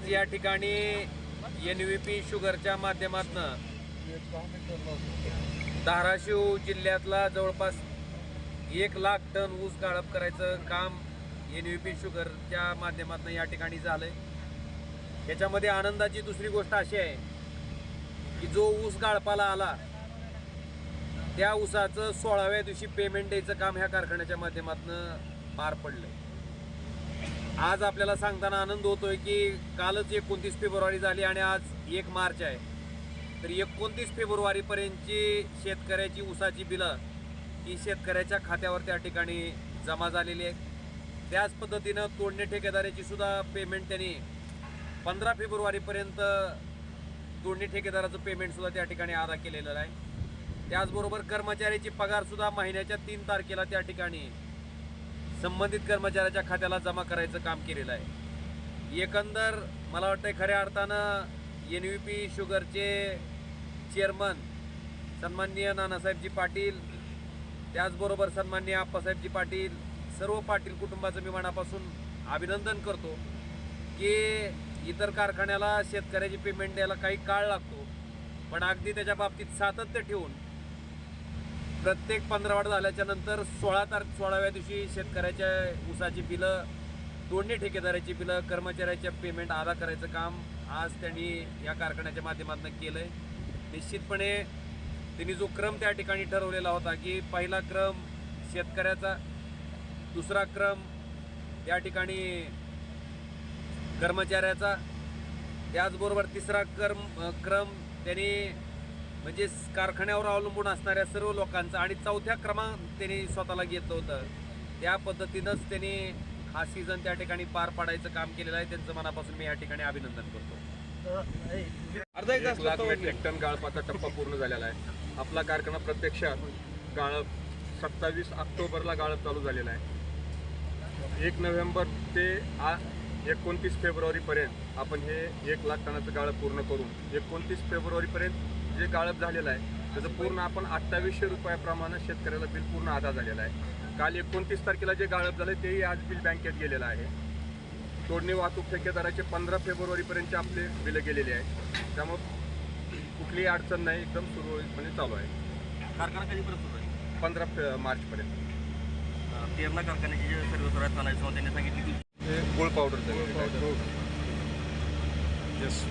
आज या ठिकाणी एन व्ही पी शुगरच्या माध्यमातून धाराशिव जिल्ह्यातला जवळपास एक लाख टन ऊस गाळप करायचं काम एन व्ही पी शुगरच्या माध्यमातून या ठिकाणी झालंय. याच्यामध्ये आनंदाची दुसरी गोष्ट अशी आहे की जो ऊस गाळपाला आला त्या ऊसाचं सोळाव्या दिवशी पेमेंट द्यायचं काम ह्या कारखान्याच्या माध्यमातून पार पडलंय. आज आपल्याला सांगताना आनंद होतोय की कालच एकोणतीस फेब्रुवारी झाली आणि आज एक मार्च आहे. तर एकोणतीस फेब्रुवारीपर्यंतची शेतकऱ्याची ऊसाची बिलं ही शेतकऱ्याच्या खात्यावर त्या ठिकाणी जमा झालेली आहे त्याच पद्धतीनं तोडणे ठेकेदाराची सुद्धा पेमेंट त्यांनी पंधरा फेब्रुवारीपर्यंत तोडणी ठेकेदाराचं पेमेंटसुद्धा त्या ठिकाणी अदा केलेलं आहे. त्याचबरोबर कर्मचाऱ्याची पगारसुद्धा महिन्याच्या तीन तारखेला त्या ठिकाणी संबंधित कर्मचाऱ्याच्या खात्याला जमा करायचं काम केलेलं आहे. एकंदर मला वाटतं खऱ्या अर्थानं एन व्ही पी शुगरचे चेअरमन सन्माननीय नानासाहेबजी पाटील त्याचबरोबर सन्माननीय आप्पासाहेबजी पाटील सर्व पाटील कुटुंबाचं मी मनापासून अभिनंदन करतो की इतर कारखान्याला शेतकऱ्याची पेमेंट द्यायला काही काळ लागतो. पण अगदी त्याच्या बाबतीत सातत्य ठेवून प्रत्येक पंधरवाड झाल्याच्यानंतर सोळा तार सोळाव्या दिवशी शेतकऱ्याच्या ऊसाची बिलं तोडणी ठेकेदाराची बिलं कर्मचाऱ्याच्या पेमेंट अदा करायचं काम आज त्यांनी या कारखान्याच्या माध्यमातून केलं आहे निश्चितपणे त्यांनी जो क्रम त्या ठिकाणी ठरवलेला होता की पहिला क्रम शेतकऱ्याचा दुसरा क्रम त्या ठिकाणी कर्मचाऱ्याचा त्याचबरोबर तिसरा क्रम क्रम त्यांनी म्हणजे कारखान्यावर अवलंबून असणाऱ्या सर्व लोकांचा आणि चौथ्या क्रमांक त्यांनी स्वतःला घेतलं होतं. त्या पद्धतीनंच त्यांनी हा सीझन त्या ठिकाणी पार पाडायचं काम केलेलं आहे. त्यांचं मनापासून मी या ठिकाणी अभिनंदन करतो. अर्धा एक लाख मेट्रिक टन गाळपाचा टप्पा पूर्ण झालेला आहे. आपला कारखाना प्रत्यक्षात गाळप सत्तावीस ऑक्टोबरला गाळप चालू झालेला आहे. एक नोव्हेंबर ते आ एकोणतीस फेब्रुवारीपर्यंत आपण हे एक लाख टनाचं गाळप पूर्ण करून एकोणतीस फेब्रुवारीपर्यंत जे गाळप झालेलं आहे त्याचं पूर्ण आपण अठ्ठावीसशे रुपयाप्रमाणे शेतकऱ्याला बिल पूर्ण अदा झालेला आहे. काल एकोणतीस तारखेला जे गाळप झालं तेही आज बिल बँकेत गेलेलं आहे. तोडणी वाहतूक ठेकेदाराचे पंधरा फेब्रुवारीपर्यंतचे आपले बिलं गेलेले आहे. त्यामुळं कुठलीही अडचण नाही एकदम सुरळीतपणे चालू आहे. कारखाना कधीपर्यंत सुरू आहे? पंधरा फे मार्चपर्यंत. तेरणा कारखान्याची जे सर्व सुरू आहेत त्यांनी सांगितली हे गुळ पावडर येस